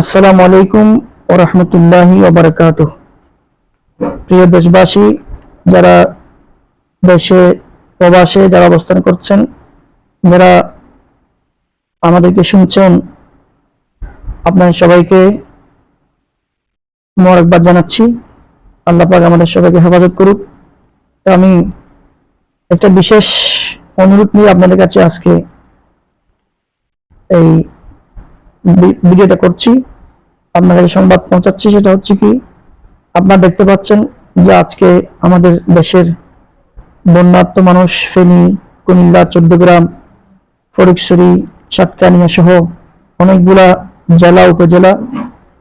আসসালামু আলাইকুম ও রহমতুল্লাহি ওবরাকাত প্রিয় দেশবাসী, যারা দেশে প্রবাসে যারা অবস্থান করছেন, যারা আমাদেরকে শুনছেন আপনার সবাইকে মোবারকবাদ জানাচ্ছি। আল্লাহ পাক আমাদের সবাইকে হেফাজত করুক। তো আমি একটা বিশেষ অনুরোধ নিয়ে আপনাদের কাছে আজকে এই ভিডিওটা করছি। আপনাদের সংবাদ পৌঁছাচ্ছি, সেটা হচ্ছে কি, আপনারা দেখতে পাচ্ছেন যে আজকে আমাদের দেশের বন্যাত্ম মানুষ ফেনী, কুমিল্লা, চৌদ্দগ্রাম ফরিকছড়ি সাতকানিয়া সহ অনেকগুলা জেলা, উপজেলা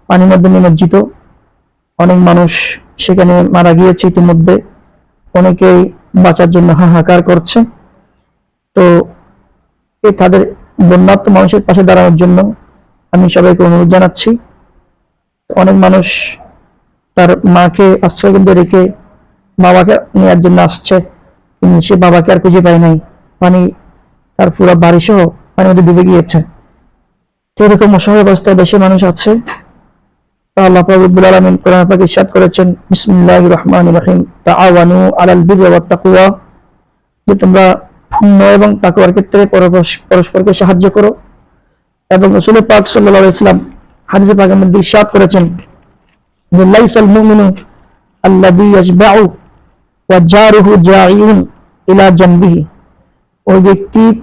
পানির মধ্যে নিমজ্জিত। অনেক মানুষ সেখানে মারা গিয়েছে ইতিমধ্যে। অনেকেই বাঁচার জন্য হাহাকার করছে। তো এই তাদের বন্যাত্ম মানুষের পাশে দাঁড়ানোর জন্য আমি সবাইকে অনুরোধ জানাচ্ছি। অনেক মানুষ তার মাকে আশ্রয় কেন্দ্রে রেখে বাবাকে নেওয়ার জন্য আসছে। সে বাবাকে আর খুঁজে পায় নাই। পানি তার পুরো বাড়ি সহ পানির মধ্যে ডুবে গিয়েছে। তো এরকম অসহায় অবস্থায় দেশে মানুষ আছে। আল্লাহ রব্বুল আলামিন কোরআন পাক করেছেন রহমানির রহিম, তাআওয়ানু আলাল বিররি ওয়াত তাকওয়া। যে তোমরা পুণ্য এবং তাকওয়ার ক্ষেত্রে পরস্পরকে সাহায্য করো। এবং রসুল পাক সাল্লাল্লাহু আলাইহি সাল্লাম হাদিসে পাকের মধ্যে ইরশাদ করেছেন যে, লাইসাল মুমিনু আল্লাযী ইয়াশবাউ ওয়া জারুহু জাঈউন ইলা জানবিহি ওই ব্যক্তি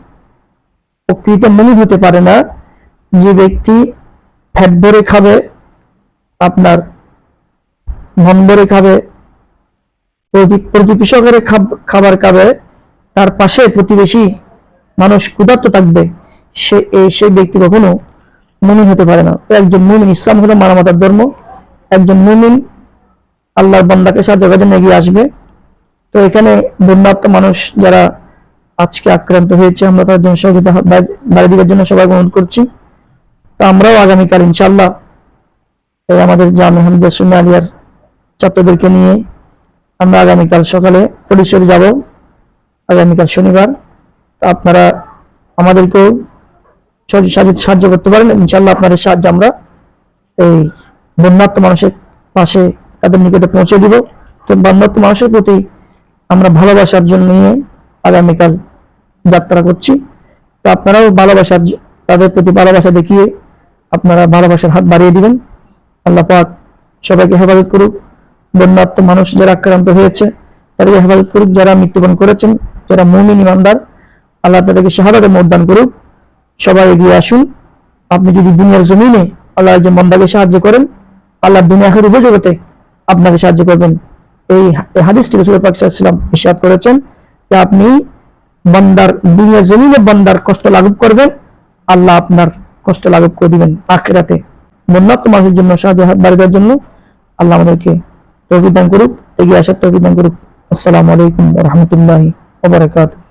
প্রকৃত মুমিন হতে পারে না। যে ব্যক্তি খাবে, আপনার মন খাবে, প্রতি- খাব- খাবার খাবে, তার পাশে প্রতিবেশী মানুষ ক্ষুধার্ত থাকবে। সে সেই ব্যক্তি কখনো মুমিন হতে পারে না। তো একজন মুমিন, ইসলাম হলো মানবতার ধর্ম। একজন মুমিন, আল্লাহর বান্দাকে সাহায্য করার জন্য এগিয়ে আসবে। তো এখানে বন্যাত্ম মানুষ যারা আজকে আক্রান্ত হয়েছে, আমরা তাদের জন্য সহযোগিতা বাড়ি- দেওয়ার জন্য সবাই অনুরোধ করছি। তো আমরাও আগামীকাল ইনশাল্লাহ এই আমাদের জামে হামদা সুন্না আলিয়ার ছাত্রদেরকে নিয়ে আমরা আগামীকাল সকালে পরিসরে যাব। আগামীকাল শনিবার। আপনারা আমাদেরকেও সাহায্য করতে পারেন। ইনশাল্লাহ আপনাদের সাহায্য আমরা এই বন্যাত্ম মানুষের পাশে তাদের নিকটে পৌঁছে দিব। তো বন্যাত্ম মানুষের প্রতি আমরা ভালোবাসার জন্য নিয়ে আগামীকাল যাত্রা করছি। তো আপনারাও ভালোবাসার তাদের প্রতি ভালোবাসা দেখিয়ে আপনারা ভালোবাসার হাত বাড়িয়ে দিবেন। আল্লাহ পাক সবাইকে হেফাজত করুক। বন্যাত্ম মানুষ যারা আক্রান্ত হয়েছে, তাদেরকে হেফাজত করুক। যারা মৃত্যুবরণ করেছেন, যারা মুমিন ইমানদার, আল্লাহ তাদেরকে শাহাদাতে মতদান করুক। সবাই এগিয়ে আসুন। আপনি যদি দুনিয়ার জমিনে আল্লাহ যে মন্দাকে সাহায্য করেন, আল্লাহ দুনিয়া উপজগতে আপনাকে সাহায্য করবেন। এই হাদিসটি রসুল পাক সাল্লাম ইরশাদ করেছেন যে আপনি বন্দার দুনিয়া জমিনে বান্দার কষ্ট লাঘব করবেন, আল্লাহ আপনার কষ্ট লাঘব করে দিবেন আখেরাতে। বন্যাত্ম মানুষের জন্য, সাহায্য বাড়িয়ে দেওয়ার জন্য আল্লাহ আমাদেরকে তৌফিক করুক, এগিয়ে আসার তৌফিক করুক। আসসালামু আলাইকুম রহমতুল্লাহি ওবরাকাতুহ